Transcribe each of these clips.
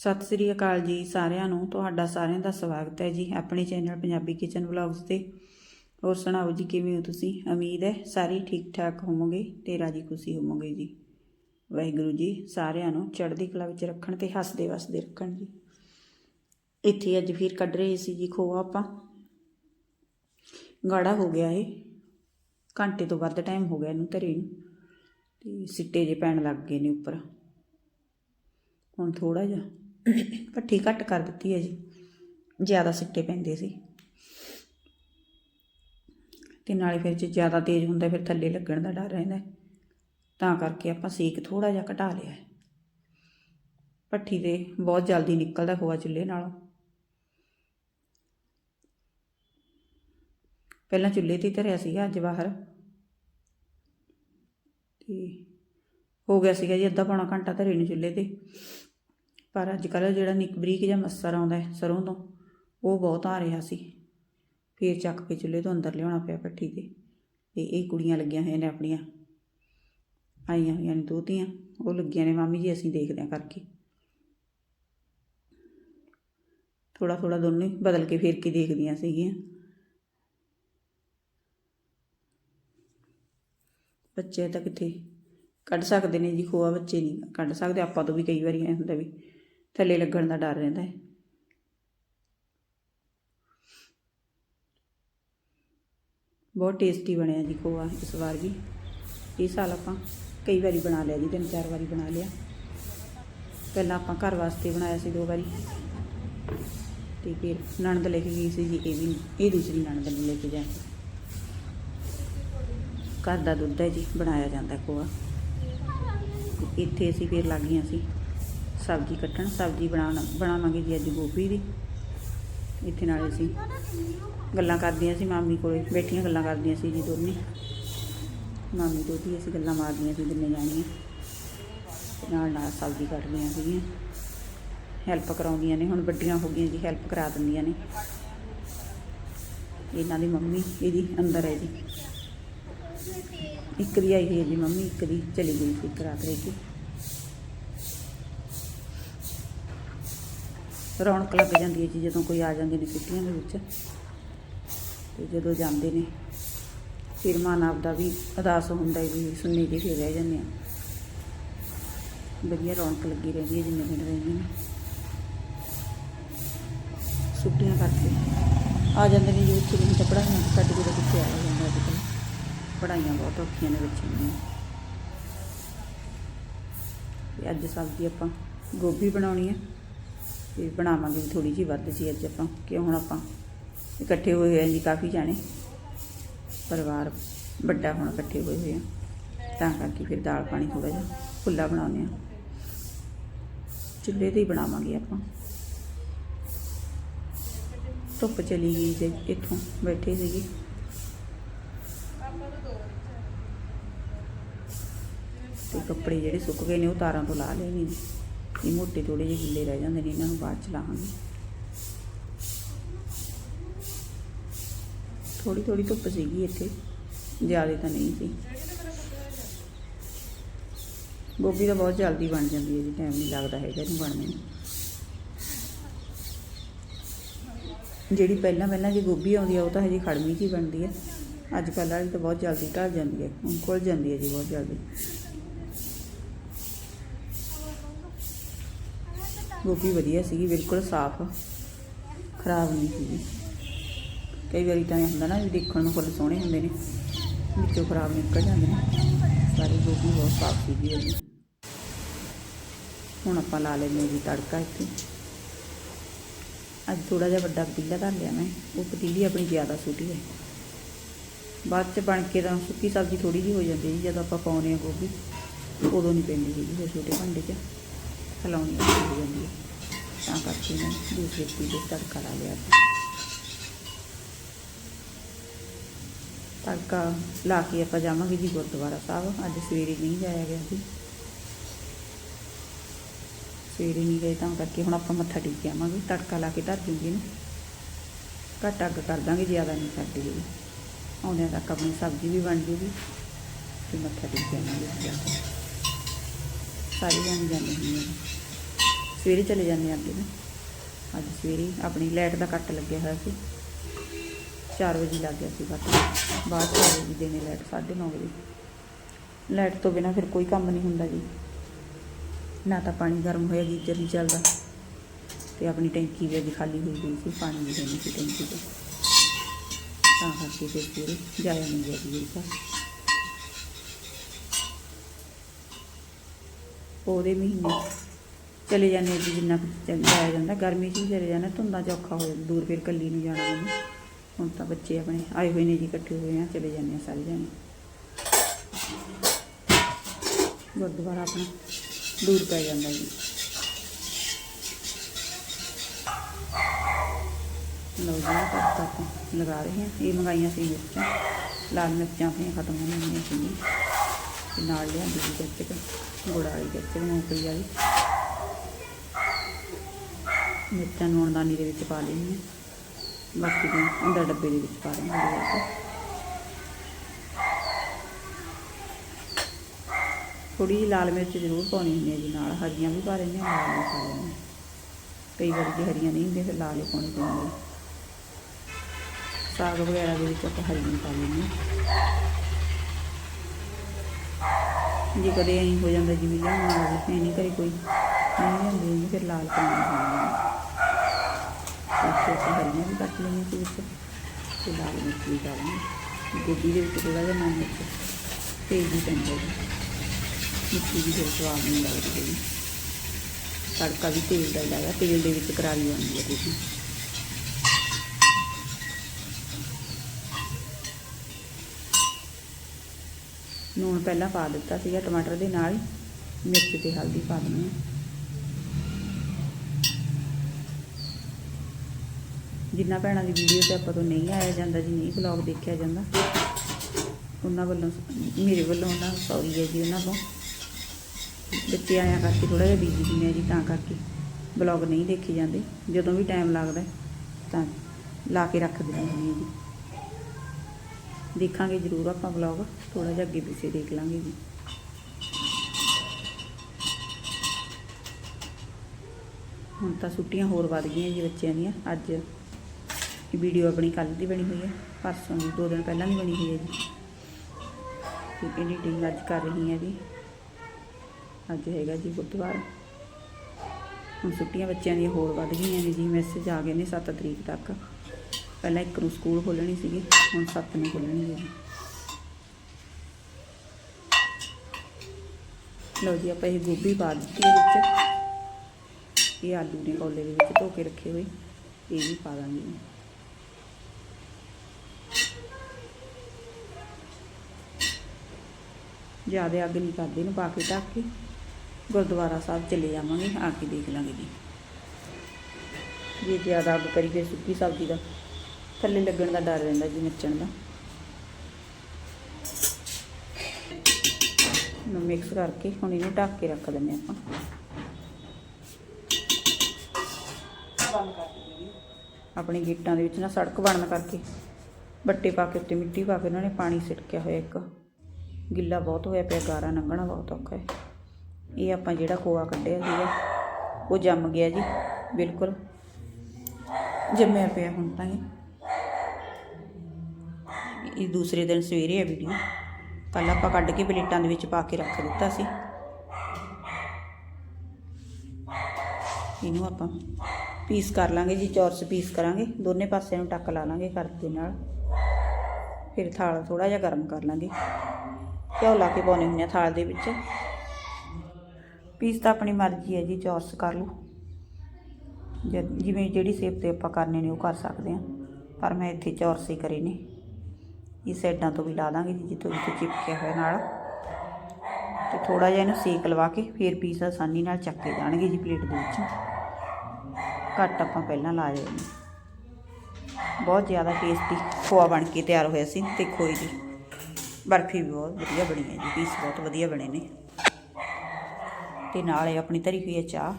ਸਤਿ ਸ੍ਰੀ ਅਕਾਲ ਜੀ ਸਾਰਿਆਂ ਨੂੰ, ਤੁਹਾਡਾ ਸਾਰਿਆਂ ਦਾ ਸਵਾਗਤ ਹੈ ਜੀ ਆਪਣੇ ਚੈਨਲ ਪੰਜਾਬੀ ਕਿਚਨ ਵਲੌਗਸ ਤੇ। ਹੋਰ ਸੁਣਾਓ ਜੀ, ਕਿਵੇਂ ਹੋ ਤੁਸੀਂ? ਉਮੀਦ ਹੈ ਸਾਰੇ ਠੀਕ ਠਾਕ ਹੋਵੋਗੇ ਤੇ ਰਾਜੀ ਖੁਸ਼ੀ ਹੋਵੋਗੇ ਜੀ। ਵਾਹਿਗੁਰੂ ਜੀ ਸਾਰਿਆਂ ਨੂੰ ਚੜ੍ਹਦੀ ਕਲਾ ਵਿੱਚ ਰੱਖਣ ਤੇ ਹੱਸਦੇ ਵਸਦੇ ਰੱਖਣ ਜੀ। ਇੱਥੇ ਅੱਜ ਫਿਰ ਕੱਢ ਰਹੇ ਸੀ ਜੀ ਖੋਆ ਆਪਾਂ। ਗਾੜਾ ਹੋ ਗਿਆ ਇਹ। ਘੰਟੇ ਤੋਂ ਵੱਧ ਟਾਈਮ ਹੋ ਗਿਆ ਇਹਨੂੰ ਧਰੇ ਨੂੰ। ਤੇ ਸਿੱਟੇ ਜੇ ਪੈਣ ਲੱਗ ਗਏ ਨੇ ਉੱਪਰ। ਹੁਣ ਥੋੜਾ ਜਿਹਾ ਭੱਠੀ ਘੱਟ ਕਰ ਦਿੱਤੀ ਹੈ ਜੀ। ਜ਼ਿਆਦਾ ਸਿੱਟੇ ਪੈਂਦੇ ਸੀ। ਤੇ ਨਾਲੇ ਫਿਰ ਜੇ ਜ਼ਿਆਦਾ ਤੇਜ਼ ਹੁੰਦਾ, ਫਿਰ ਥੱਲੇ ਲੱਗਣ ਦਾ ਡਰ ਰਹਿੰਦਾ ਤਾਂ ਕਰਕੇ ਆਪਾਂ ਸੇਕ ਥੋੜਾ ਜਿਹਾ ਘਟਾ ਲਿਆ ਭੱਠੀ ਤੇ ਬਹੁਤ ਜਲਦੀ ਨਿਕਲਦਾ ਖੋਆ ਚੁੱਲ੍ਹੇ ਨਾਲੋਂ। ਪਹਿਲਾਂ ਚੁੱਲ੍ਹੇ ਤੇ ਧਰਿਆ ਸੀਗਾ, ਅੱਜ ਬਾਹਰ। ਤੇ ਹੋ ਗਿਆ ਸੀਗਾ ਜੀ, ਅੱਧਾ ਪੌਣਾ ਘੰਟਾ ਧਰੇ ਨੂੰ ਚੁੱਲ੍ਹੇ ਤੇ। ਪਰ ਅੱਜ ਕੱਲ੍ਹ ਜਿਹੜਾ ਨਿੱਕ ਬਰੀਕ ਜਿਹਾ ਮੱਸਰ ਆਉਂਦਾ ਹੈ ਸਰੋਂ ਤੋਂ, ਉਹ ਬਹੁਤ ਆ ਰਿਹਾ ਸੀ। ਫੇਰ ਚੱਕ ਕੇ ਚੁੱਲ੍ਹੇ ਤੋਂ ਅੰਦਰ ਲਿਆਉਣਾ ਪਿਆ ਭੱਠੀ ਤੇ ਤੇ ਇਹ ਕੁੜੀਆਂ ਲੱਗੀਆਂ ਹੋਈਆਂ ਨੇ ਆਪਣੀਆਂ। ਆਈਆਂ ਹੋਈਆਂ ਨੇ ਦੋਤੀਆਂ, ਉਹ ਲੱਗੀਆਂ ਨੇ ਮਾਮੀ ਜੀ ਅਸੀਂ ਦੇਖਦੇ ਹਾਂ ਕਰਕੇ। ਥੋੜਾ ਥੋੜਾ ਦੋਨੇ ਬਦਲ ਕੇ ਫੇਰ ਕੇ ਦੇਖਦੀਆਂ ਸੀਗੀਆਂ। ਬੱਚੇ ਤਾਂ ਕਿੱਥੇ ਕੱਢ ਸਕਦੇ ਨੇ ਜੀ, ਖੋਆ ਬੱਚੇ ਨਹੀਂ ਕੱਢ ਸਕਦੇ, ਆਪਾਂ ਤੋਂ ਵੀ ਕਈ ਵਾਰੀ ਐ ਹੁੰਦਾ ਵੀ ਥੱਲੇ ਲੱਗਣ ਦਾ ਡਰ ਰਹਿੰਦਾ ਹੈ। ਬਹੁਤ ਟੇਸਟੀ ਬਣਿਆ ਜੀ ਖੋਆ ਇਸ ਵਾਰ ਵੀ। ਇਹ ਸਾਲ ਆਪਾਂ ਕਈ ਵਾਰੀ ਬਣਾ ਲਿਆ ਜੀ, ਤਿੰਨ ਚਾਰ ਵਾਰੀ ਬਣਾ ਲਿਆ। ਪਹਿਲਾਂ ਆਪਾਂ ਘਰ ਵਾਸਤੇ ਬਣਾਇਆ ਸੀ ਦੋ ਵਾਰੀ। ਤੇ ਫਿਰ ਨਣਦ ਲੈ ਕੇ ਗਈ ਸੀ ਜੀ, ਇਹ ਵੀ ਇਹ ਦੂਸਰੀ ਨਣਦ ਨੂੰ ਲੈ ਕੇ ਜਾ ਘਰ ਦਾ ਦੁੱਧ ਹੈ ਜੀ, ਬਣਾਇਆ ਜਾਂਦਾ ਖੋਆ ਇੱਥੇ ਅਸੀਂ ਫਿਰ ਲੱਗ ਗਈਆਂ ਸੀ। ਸਬਜ਼ੀ ਕੱਟਣ, ਸਬਜ਼ੀ ਬਣਾਉਣ, ਬਣਾਵਾਂਗੇ ਜੀ ਅੱਜ ਗੋਭੀ ਦੀ। ਇੱਥੇ ਨਾਲ ਅਸੀਂ ਗੱਲਾਂ ਕਰਦੀਆਂ ਸੀ ਮਾਮੀ ਕੋਲੇ, ਬੈਠੀਆਂ ਗੱਲਾਂ ਕਰਦੀਆਂ ਸੀ ਜੀ ਦੋਨੇ। ਮਾਮੀ ਦੋਤੀ ਅਸੀਂ ਗੱਲਾਂ ਮਾਰਦੀਆਂ ਸੀ ਦਿਨੇ ਜਾਣੀਆਂ। ਨਾਲ ਨਾਲ ਸਬਜ਼ੀ ਕੱਟਦੀਆਂ ਸੀਗੀਆਂ। ਹੈਲਪ ਕਰਾਉਂਦੀਆਂ ਨੇ, ਹੁਣ ਵੱਡੀਆਂ ਹੋ ਗਈਆਂ ਜੀ ਹੈਲਪ ਕਰਾ ਦਿੰਦੀਆਂ ਨੇ। ਇਹਨਾਂ ਦੀ ਮੰਮੀ, ਇਹਦੀ ਅੰਦਰ ਹੈ ਜੀ। ਇੱਕ ਦੀ ਆਈ ਹੋਈ ਹੈ ਜੀ ਮੰਮੀ, ਇੱਕ ਦੀ ਚਲੀ ਗਈ ਸੀ ਕਰਾ ਕੇ। ਰੌਣਕ ਲੱਗ ਜਾਂਦੀ ਹੈ ਜੀ, ਜਦੋਂ ਕੋਈ ਆ ਜਾਂਦੇ ਨੇ ਛੁੱਟੀਆਂ ਦੇ ਵਿੱਚ। ਤੇ ਜਦੋਂ ਜਾਂਦੇ ਨੇ, ਫਿਰ ਮਨ ਆਪਦਾ ਵੀ ਉਦਾਸ ਹੁੰਦਾ ਵੀ ਸੁਣਨੇ ਜੇ ਫਿਰ ਰਹਿ ਜਾਂਦੇ ਆ। ਵਧੀਆ ਰੌਣਕ ਲੱਗੀ ਰਹਿੰਦੀ ਹੈ ਜਿੰਨੇ ਦਿਨ ਰਹਿੰਦੇ ਨੇ। ਛੁੱਟੀਆਂ ਕਰਕੇ ਆ ਜਾਂਦੇ ਨੇ ਜੀ, ਉੱਥੇ ਵੀ ਤਾਂ ਪੜ੍ਹਾਈਆਂ ਤੋਂ ਕੱਢ ਕੇ ਤਾਂ ਕਿੱਥੇ ਆਇਆ ਜਾਂਦਾ ਅੱਜ ਕੱਲ੍ਹ। ਪੜ੍ਹਾਈਆਂ ਬਹੁਤ ਔਖੀਆਂ ਨੇ ਬੱਚਿਆਂ ਦੀਆਂ। ਅੱਜ ਸਬਜ਼ੀ ਆਪਾਂ ਗੋਭੀ ਬਣਾਉਣੀ ਹੈ। ਤੇ ਬਣਾਵਾਂਗੇ ਥੋੜੀ ਜਿਹੀ ਵੱਧ ਸੀ ਅੱਜ ਆਪਾਂ, ਕਿਉਂ ਹੁਣ ਆਪਾਂ ਇਕੱਠੇ ਹੋਏ ਹੋਏ ਹਾਂ ਜੀ ਕਾਫੀ ਜਾਣੇ। ਪਰਿਵਾਰ ਵੱਡਾ ਹੁਣ ਇਕੱਠੇ ਹੋਏ ਹੋਏ ਆ। ਤਾਂ ਕਰਕੇ ਫਿਰ ਦਾਲ ਪਾਣੀ ਥੋੜਾ ਜਿਹਾ ਖੁੱਲਾ ਬਣਾਉਂਦੇ ਆ। ਚੁੱਲ੍ਹੇ ਤੇ ਹੀ ਬਣਾਵਾਂਗੇ ਆਪਾਂ। ਧੁੱਪ ਚਲੀ ਗਈ ਤੇ ਇੱਥੋਂ ਬੈਠੇ ਸੀਗੇ। ਤੇ ਕੱਪੜੇ ਜਿਹੜੇ ਸੁੱਕ ਗਏ ਨੇ ਉਹ ਤਾਰਾਂ ਤੋਂ ਲਾ ਲਏ ਨੇ ਇਹ ਮੋਟੇ ਥੋੜੇ ਜਿਹੇ ਗਿੱਲੇ ਰਹਿ ਜਾਂਦੇ ਨੇ ਇਹਨਾਂ ਨੂੰ ਬਾਅਦ ਚ ਲਾਵਾਂਗੇ। ਥੋੜੀ ਥੋੜੀ ਧੁੱਪ ਸੀਗੀ ਇੱਥੇ, ਜ਼ਿਆਦਾ ਤਾਂ ਨਹੀਂ ਸੀ। ਗੋਭੀ ਤਾਂ ਬਹੁਤ ਜਲਦੀ ਬਣ ਜਾਂਦੀ ਹੈ ਜੀ ਟਾਈਮ ਨਹੀਂ ਲੱਗਦਾ ਹੈਗਾ ਇਹਨੂੰ ਬਣਨੇ ਨੂੰ। ਜਿਹੜੀ ਪਹਿਲਾਂ ਪਹਿਲਾਂ ਜੀ ਗੋਭੀ ਆਉਂਦੀ ਆ, ਉਹ ਤਾਂ ਹਜੇ ਖੜਮੀ 'ਚ ਹੀ ਬਣਦੀ ਹੈ। ਅੱਜ ਕੱਲ੍ਹ ਵਾਲੀ ਤਾਂ ਬਹੁਤ ਜਲਦੀ ਢਲ ਜਾਂਦੀ ਹੈ ਹੁਣ ਖੁੱਲ ਜਾਂਦੀ ਹੈ ਜੀ, ਬਹੁਤ ਜਲਦੀ। ਗੋਭੀ ਵਧੀਆ ਸੀਗੀ, ਬਿਲਕੁਲ ਸਾਫ਼। ਖਰਾਬ ਨਹੀਂ ਸੀਗੀ। ਕਈ ਵਾਰੀ ਤਾਂ ਇਹ ਹੁੰਦਾ ਨਾ, ਵੀ ਦੇਖਣ ਨੂੰ ਫੁੱਲ ਸੋਹਣੇ ਹੁੰਦੇ ਨੇ। ਵਿੱਚੋਂ ਖਰਾਬ ਨਿਕਲ ਜਾਂਦੇ ਨੇ। ਸਾਰੀ ਗੋਭੀ ਬਹੁਤ ਸਾਫ਼ ਸੀਗੀ ਇਹਦੀ ਹੁਣ ਆਪਾਂ ਲਾ ਲੈਂਦੇ ਹਾਂ ਜੀ ਤੜਕਾ ਇੱਥੇ। ਅੱਜ ਥੋੜਾ ਜਿਹਾ ਵੱਡਾ ਪਤੀਲਾ ਧਰ ਲਿਆ ਮੈਂ। ਉਹ ਪਤੀਲੀ ਆਪਣੀ ਜ਼ਿਆਦਾ ਛੋਟੀ ਹੈ। ਬਾਅਦ ਚ ਬਣ ਕੇ ਤਾਂ ਸੁੱਕੀ ਸਬਜ਼ੀ ਥੋੜੀ ਜਿਹੀ ਹੋ ਜਾਂਦੀ ਹੈ ਜੀ, ਜਦੋਂ ਆਪਾਂ ਪਾਉਂਦੇ ਹਾਂ ਗੋਭੀ। ਉਦੋਂ ਨਹੀਂ ਪੈਂਦੀ ਹੈਗੀ, ਫਿਰ ਛੋਟੇ ਭਾਂਡੇ 'ਚ। ਹਲਾਉਣੀ ਹੋ ਜਾਂਦੀ ਹੈ ਤਾਂ ਕਰਕੇ ਮੈਂ ਦੂਸਰੇ ਪਤੀਲੇ ਤੜਕਾ ਲਾ ਲਿਆ। ਤੜਕਾ ਲਾ ਕੇ ਆਪਾਂ ਜਾਵਾਂਗੇ ਜੀ ਗੁਰਦੁਆਰਾ ਸਾਹਿਬ। ਅੱਜ ਸਵੇਰੇ ਨਹੀਂ ਜਾਇਆ ਗਿਆ ਸੀ। ਸਵੇਰੇ ਨਹੀਂ ਗਏ, ਤਾਂ ਕਰਕੇ ਹੁਣ ਆਪਾਂ ਮੱਥਾ ਟੇਕ ਕੇ ਆਵਾਂਗੇ। ਤੜਕਾ ਲਾ ਕੇ ਧਰ ਦੂੰਗੀ ਨਾ। ਘੱਟ ਅੱਗ ਕਰ ਦਾਂਗੇ, ਜ਼ਿਆਦਾ ਨਹੀਂ ਕਰਦੇ ਹੈਗੀ ਆਉਂਦਿਆਂ ਤੱਕ ਆਪਣੀ ਸਬਜ਼ੀ ਵੀ ਬਣ ਜੂਗੀ। ਤੇ ਮੱਥਾ ਟੇਕ ਕੇ ਆਵਾਂਗੇ। ਜਾ ਕੇ। ਸਾਰੇ ਜਾਣੇ ਜਾਂਦੇ ਹੁੰਦੇ ਨੇ ਸਵੇਰੇ ਚਲੇ ਜਾਂਦੇ ਆ ਅੱਗੇ ਨਾ। ਅੱਜ ਸਵੇਰੇ ਆਪਣੀ ਲਾਈਟ ਦਾ ਕੱਟ ਲੱਗਿਆ ਹੋਇਆ ਸੀ। 4 ਵਜੇ ਲੱਗ ਗਿਆ ਸੀ ਕੱਟ। ਬਾਅਦ 4 ਵਜੇ ਦੇਣੇ ਲਾਈਟ 9:30 ਵਜੇ। ਲਾਈਟ ਤੋਂ ਬਿਨਾ ਫਿਰ ਕੋਈ ਕੰਮ ਨਹੀਂ ਹੁੰਦਾ ਜੀ। ਨਾ ਤਾਂ ਪਾਣੀ ਗਰਮ ਹੋਇਆ, ਗੀਜ਼ਰ ਨਹੀਂ ਚੱਲਦਾ। ਤੇ ਆਪਣੀ ਟੈਂਕੀ ਵੀ ਅੱਜ ਖਾਲੀ ਹੋਈ ਗਈ ਸੀ, ਪਾਣੀ ਦੀ ਦੇਣੀ ਸੀ ਟੈਂਕੀ 'ਚ ਤਾਂ ਕਰਕੇ ਫਿਰ ਸਵੇਰੇ ਜਾਇਆ ਨਹੀਂ ਗਿਆ ਜੀ ਘਰ ਉਹਦੇ ਮਹੀਨੇ ਚਲੇ ਜਾਂਦੇ ਜੀ ਜਿੰਨਾ ਕੁ ਚੱਲ ਜਾਇਆ ਜਾਂਦਾ। ਗਰਮੀ 'ਚ ਵੀ ਚਲੇ ਜਾਂਦੇ, ਧੁੰਦਾਂ 'ਚ ਔਖਾ ਹੋ ਜਾਂਦਾ। ਦੂਰ ਫਿਰ ਕੱਲੀ ਨੂੰ ਜਾਣਾ ਮੈਨੂੰ ਹੁਣ ਤਾਂ ਬੱਚੇ ਆਪਣੇ ਆਏ ਹੋਏ ਨੇ ਜੀ, ਇਕੱਠੇ ਹੋਏ ਆ, ਚਲੇ ਜਾਂਦੇ ਆ ਸਾਰੇ ਜਾਣੇ। ਗੁਰਦੁਆਰਾ ਆਪਣਾ ਦੂਰ ਪੈ ਜਾਂਦਾ ਜੀ। ਲਓ ਜੀ, ਆਹ ਤੜਕਾ ਲਗਾ ਰਹੇ ਹਾਂ ਇਹ ਮੰਗਾਈਆਂ ਸੀ ਮਿਰਚਾਂ। ਲਾਲ ਮਿਰਚਾਂ ਆਪਣੀਆਂ ਖਤਮ ਹੋਈਆਂ ਹੋਈਆਂ ਸੀ ਤੇ ਨਾਲ ਲਿਆਂਦੀ ਸੀ ਗੱਚਕ ਗੁੜ ਵਾਲੀ ਗੱਚਕ ਮੂੰਗਫਲੀ ਵਾਲੀ। ਮਿਰਚਾਂ ਨੂਣਦਾਨੀ ਦੇ ਵਿੱਚ ਪਾ ਲੈਣੀ ਹੈ। ਬਾਕੀ ਦੇ ਅੰਦਰ ਡੱਬੇ ਦੇ ਵਿੱਚ ਪਾ ਦੇਣੀ ਹੈ। ਥੋੜੀ ਜਿਹੀ ਲਾਲ ਮਿਰਚ ਜ਼ਰੂਰ ਪਾਉਣੀ ਹੁੰਦੀ ਹੈ ਜੀ ਨਾਲ। ਹਰੀਆਂ ਵੀ ਪਾ ਲੈਂਦੇ ਹਾਂ, ਲਾਲ ਵੀ ਪਾ ਲੈਂਦੇ ਹਾਂ। ਕਈ ਵਾਰੀ ਜੇ ਹਰੀਆਂ ਨਹੀਂ ਹੁੰਦੀਆਂ, ਫਿਰ ਲਾਲ ਹੀ ਪਾਉਣੀ ਪੈਂਦੀ ਹੈ। ਸਾਗ ਵਗੈਰਾ ਦੇ ਵਿੱਚ ਆਪਾਂ ਹਰੀਆਂ ਪਾ ਲੈਂਦੇ ਹਾਂ। ਜੇ ਕਦੇ ਐਂ ਹੋ ਜਾਂਦਾ ਜਿਵੇਂ ਲਿਆਉਣ ਵਾਲੀ ਫੇ ਨਹੀਂ ਕਰੇ ਕੋਈ ਨਹੀਂ ਲਿਆਉਂਦੇ ਨਹੀਂ ਫਿਰ ਲਾਲ ਪਾਉਣੀ ਪੈਂਦੀ ਹੈ ਅਸੀਂ ਹਰੀਆਂ ਵੀ ਕੱਟ ਲੈਂਦੇ ਸੀ ਵਿੱਚ ਤੇ ਲਾਲ ਮਿਰਚ ਵੀ ਪਾ ਲੈਣੀ ਗੋਭੀ ਦੇ ਵਿੱਚ ਥੋੜਾ ਜਿਹਾ ਨਮਕ ਮਿਰਚ ਤੇਜ਼ ਵੀ ਪੈਂਦਾ ਜੀ। ਮਿੱਠੀ ਵੀ ਫਿਰ ਸਵਾਦ ਨਹੀਂ ਲੱਗਦੀ ਜੀ ਤੜਕਾ ਵੀ ਤੇਲ ਦਾ ਹੀ ਲੱਗਦਾ, ਤੇਲ ਦੇ ਵਿੱਚ ਕਰਾਰੀ ਆਉਂਦੀ ਹੈ ਤੁਸੀਂ ਲੂਣ ਪਹਿਲਾਂ ਪਾ ਦਿੱਤਾ ਸੀਗਾ, ਟਮਾਟਰ ਦੇ ਨਾਲ ਹੀ ਮਿਰਚ ਤੇ ਹਲਦੀ ਪਾ ਦਿੰਦੇ ਹਾਂ। ਜਿੰਨਾ ਭੈਣਾਂ ਦੀ ਵੀਡੀਓ ਤੇ ਆਪਾਂ ਤੋਂ ਨਹੀਂ ਆਇਆ ਜਾਂਦਾ, ਜੀ ਨਹੀਂ ਵਲੌਗ ਦੇਖਿਆ ਜਾਂਦਾ, ਉਹਨਾਂ ਵੱਲੋਂ ਮੇਰੇ ਵੱਲੋਂ ਉਹਨਾਂ ਸੌਰੀ ਹੈ ਜੀ ਉਹਨਾਂ ਤੋਂ। ਬੱਚੇ ਆਇਆ ਕਰਕੇ ਥੋੜਾ ਜਿਹਾ ਬੀਜੀ ਹੁੰਦੇ ਆ ਜੀ, ਤਾਂ ਕਰਕੇ ਵਲੌਗ ਨਹੀਂ ਦੇਖੇ ਜਾਂਦੇ। ਜਦੋਂ ਵੀ ਟਾਈਮ ਲੱਗਦਾ ਤਾਂ ਲਾ ਕੇ ਰੱਖ ਦਿੰਦੀ ਹੁੰਦੀ ਹਾਂ ਜੀ। ਦੇਖਾਂਗੇ ਜ਼ਰੂਰ ਆਪਾਂ ਵਲੌਗ ਥੋੜਾ ਜਿਹਾ ਅੱਗੇ ਪਿੱਛੇ ਦੇਖ ਲਾਂਗੇ ਜੀ। ਹੁਣ ਤਾਂ ਛੁੱਟੀਆਂ ਹੋਰ ਵੱਧ ਗਈਆਂ ਜੀ ਬੱਚਿਆਂ ਦੀਆਂ। ਅੱਜ ਇਹ ਵੀਡੀਓ ਆਪਣੀ ਕੱਲ ਦੀ ਬਣੀ ਹੋਈ ਹੈ, ਪਰਸੋਂ ਦੀ, ਦੋ ਦਿਨ ਪਹਿਲਾਂ ਦੀ ਬਣੀ ਹੋਈ ਹੈ ਜੀ। ਤੇ ਐਡੀਟਿੰਗ ਅੱਜ ਕਰ ਰਹੀ ਹਾਂ ਜੀ। ਅੱਜ ਹੈਗਾ ਜੀ ਬੁੱਧਵਾਰ। ਹੁਣ ਛੁੱਟੀਆਂ ਬੱਚਿਆਂ ਦੀਆਂ ਹੋਰ ਵੱਧ ਗਈਆਂ ਨੇ ਜੀ ਮੈਸੇਜ ਆ ਗਏ ਨੇ 7 ਤਰੀਕ ਤੱਕ। ਪਹਿਲਾਂ ਇੱਕ ਨੂੰ ਸਕੂਲ ਖੋਲਣੀ ਸੀਗੀ, ਹੁਣ ਸੱਤ ਨੂੰ ਖੋਲਣੀ ਜੀ ਲਓ ਜੀ, ਆਪਾਂ ਇਹ ਗੋਭੀ ਪਾ ਦਿੱਤੀ ਹੈ ਵਿੱਚ। ਇਹ ਆਲੂ ਨੇ ਕੋਲੇ ਦੇ ਵਿੱਚ ਧੋ ਕੇ ਰੱਖੇ ਹੋਏ, ਇਹ ਵੀ ਪਾ ਦਾਂਗੇ। ਜ਼ਿਆਦਾ ਅੱਗ ਨਹੀਂ ਕਰਦੇ ਨੂੰ ਪਾ ਕੇ ਢੱਕ ਕੇ, ਗੁਰਦੁਆਰਾ ਸਾਹਿਬ ਚਲੇ ਜਾਵਾਂਗੇ, ਆ ਕੇ ਦੇਖ ਲਾਂਗੇ ਜੀ। ਜੇ ਜ਼ਿਆਦਾ ਅੱਗ ਕਰੀ, ਫਿਰ ਸੁੱਕੀ ਸਬਜ਼ੀ ਦਾ ਥੱਲੇ ਲੱਗਣ ਦਾ ਡਰ ਰਹਿੰਦਾ ਜੀ ਨੱਚਣ ਦਾ। ਨੂੰ ਮਿਕਸ ਕਰਕੇ ਹੁਣ ਇਹਨੂੰ ਢੱਕ ਕੇ ਰੱਖ ਦਿੰਦੇ ਆਪਾਂ। ਆਪਣੇ ਗੀਟਾਂ ਦੇ ਵਿੱਚ ਨਾ ਸੜਕ ਬਣਨ ਕਰਕੇ ਬੱਟੇ ਪਾ ਕੇ ਉੱਤੇ ਮਿੱਟੀ ਪਾ ਕੇ ਉਹਨਾਂ ਨੇ ਪਾਣੀ ਸਿਟਕਿਆ ਹੋਇਆ ਇੱਕ। ਗਿੱਲਾ ਬਹੁਤ ਹੋਇਆ ਪਿਆ, ਗਾਰਾ ਲੰਘਣਾ ਬਹੁਤ ਔਖਾ ਹੈ। ਇਹ ਆਪਾਂ ਜਿਹੜਾ ਖੋਆ ਕੱਢਿਆ ਸੀਗਾ, ਉਹ ਜੰਮ ਗਿਆ ਜੀ, ਬਿਲਕੁਲ ਜੰਮਿਆ ਪਿਆ ਹੁਣ ਤਾਂ ਇਹ। ਇਹ ਦੂਸਰੇ ਦਿਨ ਸਵੇਰੇ ਹੈ ਵੀਡੀਓ। ਕੱਲ ਆਪਾਂ ਕੱਢ ਕੇ ਪਲੇਟਾਂ ਦੇ ਵਿੱਚ ਪਾ ਕੇ ਰੱਖ ਦਿੱਤਾ ਸੀ। ਇਹਨੂੰ ਆਪਾਂ ਪੀਸ ਕਰ ਲਾਂਗੇ ਜੀ, ਚੌਰਸ ਪੀਸ ਕਰਾਂਗੇ। ਦੋਨੇ ਪਾਸਿਆਂ ਨੂੰ ਟੱਕ ਲਾ ਲਾਂਗੇ ਕਰਦ ਦੇ ਨਾਲ। ਫਿਰ ਥਾਲ ਥੋੜਾ ਜਿਹਾ ਗਰਮ ਕਰ ਲਾਂਗੇ। ਘਿਓ ਲਾ ਕੇ ਪਾਉਣੇ ਹੁੰਦੇ ਆ ਥਾਲ ਦੇ ਵਿੱਚ। ਪੀਸ ਤਾਂ ਆਪਣੀ ਮਰਜ਼ੀ ਹੈ ਜੀ, ਚੌਰਸ ਕਰ ਲਓ। ਜਿਵੇਂ ਜਿਹੜੀ ਸ਼ੇਪ ਤੇ ਆਪਾਂ ਕਰਨੇ ਨੇ ਉਹ ਕਰ ਸਕਦੇ ਆ ਪਰ ਮੈਂ ਇੱਥੇ ਚੌਰਸ ਹੀ ਕਰੇ ਨੇ। ਇਹ ਸਾਈਡਾਂ ਤੋਂ ਵੀ ਲਾ ਦਾਂਗੇ ਜੀ, ਜਿੱਥੋਂ ਜਿੱਥੇ ਚਿਪਕਿਆ ਹੋਇਆ ਨਾਲ। ਤੇ ਥੋੜਾ ਜਿਹਾ ਇਹਨੂੰ ਸੇਕ ਲਵਾ ਕੇ ਫਿਰ ਪੀਸ ਆਸਾਨੀ ਨਾਲ ਚੱਕੇ ਜਾਣਗੇ ਜੀ ਪਲੇਟ ਦੇ ਵਿੱਚ। ਘੱਟ ਆਪਾਂ ਪਹਿਲਾਂ ਲਾ ਜਾਏ ਬਹੁਤ ਜ਼ਿਆਦਾ ਟੇਸਟੀ ਖੋਆ ਬਣ ਕੇ ਤਿਆਰ ਹੋਇਆ ਸੀ ਤੇ ਖੋਏ ਦੀ ਬਰਫੀ ਵੀ ਬਹੁਤ ਵਧੀਆ ਬਣੀ ਹੈ ਜੀ, ਪੀਸ ਬਹੁਤ ਵਧੀਆ ਬਣੇ ਨੇ। ਤੇ ਨਾਲ ਇਹ ਆਪਣੀ ਧਰੀ ਹੋਈ ਹੈ ਚਾਹ।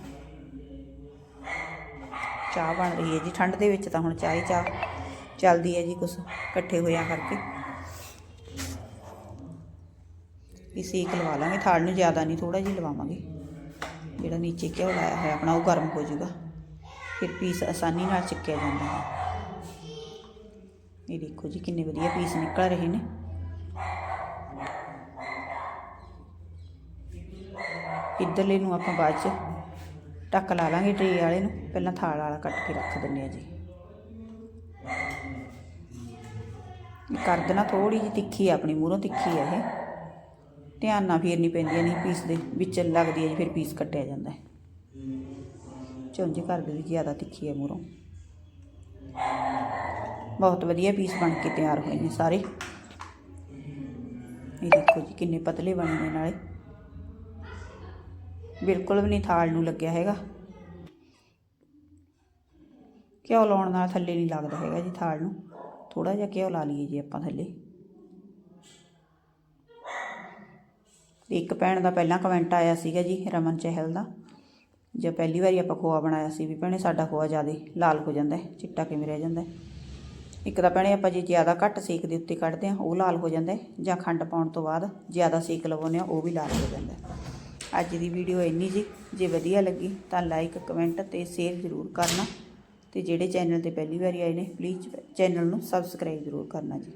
ਚਾਹ ਬਣ ਰਹੀ ਹੈ ਜੀ, ਠੰਡ ਦੇ ਵਿੱਚ ਤਾਂ ਹੁਣ ਚਾਹ ਹੀ ਚਾਹ। ਚੱਲਦੀ ਹੈ ਜੀ ਕੁਛ ਇਕੱਠੇ ਹੋਇਆ ਕਰਕੇ। ਇਹ ਸੇਕ ਲਵਾ ਲਾਂਗੇ, ਥਾਲ ਨੂੰ ਜ਼ਿਆਦਾ ਨਹੀਂ ਥੋੜਾ ਜਿਹਾ ਲਵਾਵਾਂਗੇ। ਜਿਹੜਾ ਨੀਚੇ ਘਿਓ ਲਾਇਆ ਹੋਇਆ ਆਪਣਾ, ਉਹ ਗਰਮ ਹੋ ਜਾਊਗਾ। ਫਿਰ ਪੀਸ ਆਸਾਨੀ ਨਾਲ ਚੱਕਿਆ ਜਾਂਦਾ ਹੈ। ਇਹ ਦੇਖੋ ਜੀ ਕਿੰਨੇ ਵਧੀਆ ਪੀਸ ਨਿਕਲ ਰਹੇ ਨੇ। ਇੱਧਰਲੇ ਨੂੰ ਆਪਾਂ ਬਾਅਦ ਚ ਟੱਕ ਲਾ ਲਾਂਗੇ ਟਰੇ ਵਾਲੇ ਨੂੰ। ਪਹਿਲਾਂ ਥਾਲ ਵਾਲਾ ਕੱਟ ਕੇ ਰੱਖ ਦਿੰਨੇ ਆ ਜੀ। ਕਰ ਦੇਣਾ ਥੋੜੀ ਜਿਹੀ ਤਿੱਖੀ ਆ, ਆਪਣੀ ਮੂਹਰੋਂ ਤਿੱਖੀ ਆ ਇਹ। ਧਿਆਨ ਨਾਲ ਫੇਰਨੀ ਪੈਂਦੀ ਹੈ ਨਹੀਂ ਪੀਸ ਦੇ ਵਿੱਚ ਲੱਗਦੀ ਹੈ ਜੀ, ਫਿਰ ਪੀਸ ਕੱਟਿਆ ਜਾਂਦਾ ਹੈ। ਚੁੰਝ ਕਰ ਦੇ ਵੀ ਜ਼ਿਆਦਾ ਤਿੱਖੀ ਹੈ ਮੂਹਰੋਂ। ਬਹੁਤ ਵਧੀਆ ਪੀਸ ਬਣ ਕੇ ਤਿਆਰ ਹੋਏ ਨੇ ਸਾਰੇ। ਇਹ ਦੇਖੋ ਜੀ, ਕਿੰਨੇ ਪਤਲੇ ਬਣੇ ਨੇ ਨਾਲੇ। ਬਿਲਕੁਲ ਵੀ ਨਹੀਂ ਥਾਲ ਨੂੰ ਲੱਗਿਆ ਹੈਗਾ। ਘਿਓ ਲਾਉਣ ਨਾਲ ਥੱਲੇ ਨਹੀਂ ਲੱਗਦਾ ਹੈਗਾ ਜੀ ਥਾਲ ਨੂੰ। ਥੋੜਾ ਜਿਹਾ ਘਿਓ ਲਾ ਲਈਏ ਜੀ ਆਪਾਂ ਥੱਲੇ। ਇੱਕ ਭੈਣ ਦਾ ਪਹਿਲਾਂ ਕਮੈਂਟ ਆਇਆ ਸੀਗਾ ਜੀ ਰਮਨ ਚਹਿਲ ਦਾ। ਜਾਂ ਪਹਿਲੀ ਵਾਰੀ ਆਪਾਂ ਖੋਆ ਬਣਾਇਆ ਸੀ ਵੀ ਭੈਣੇ ਸਾਡਾ ਖੋਆ ਜ਼ਿਆਦਾ ਲਾਲ ਹੋ ਜਾਂਦਾ ਚਿੱਟਾ ਕਿਵੇਂ ਰਹਿ ਜਾਂਦਾ ਇੱਕ ਤਾਂ ਭੈਣੇ ਆਪਾਂ ਜੇ ਜ਼ਿਆਦਾ ਘੱਟ ਸੇਕ ਦੇ ਉੱਤੇ ਕੱਢਦੇ ਹਾਂ, ਉਹ ਲਾਲ ਹੋ ਜਾਂਦਾ ਜਾਂ ਖੰਡ ਪਾਉਣ ਤੋਂ ਬਾਅਦ ਜ਼ਿਆਦਾ ਸੇਕ ਲਵਾਉਂਦੇ ਹਾਂ, ਉਹ ਵੀ ਲਾਲ ਹੋ ਜਾਂਦਾ ਅੱਜ ਦੀ ਵੀਡੀਓ ਇੰਨੀ ਜੀ, ਜੇ ਵਧੀਆ ਲੱਗੀ ਤਾਂ ਲਾਈਕ ਕਮੈਂਟ ਤੇ ਸ਼ੇਅਰ ਜ਼ਰੂਰ ਕਰਨਾ। ਤੇ ਜਿਹੜੇ ਚੈਨਲ ਤੇ ਪਹਿਲੀ ਵਾਰੀ ਆਏ ਨੇ ਪਲੀਜ਼ ਚੈਨਲ ਨੂੰ ਸਬਸਕ੍ਰਾਈਬ ਜ਼ਰੂਰ ਕਰਨਾ ਜੀ।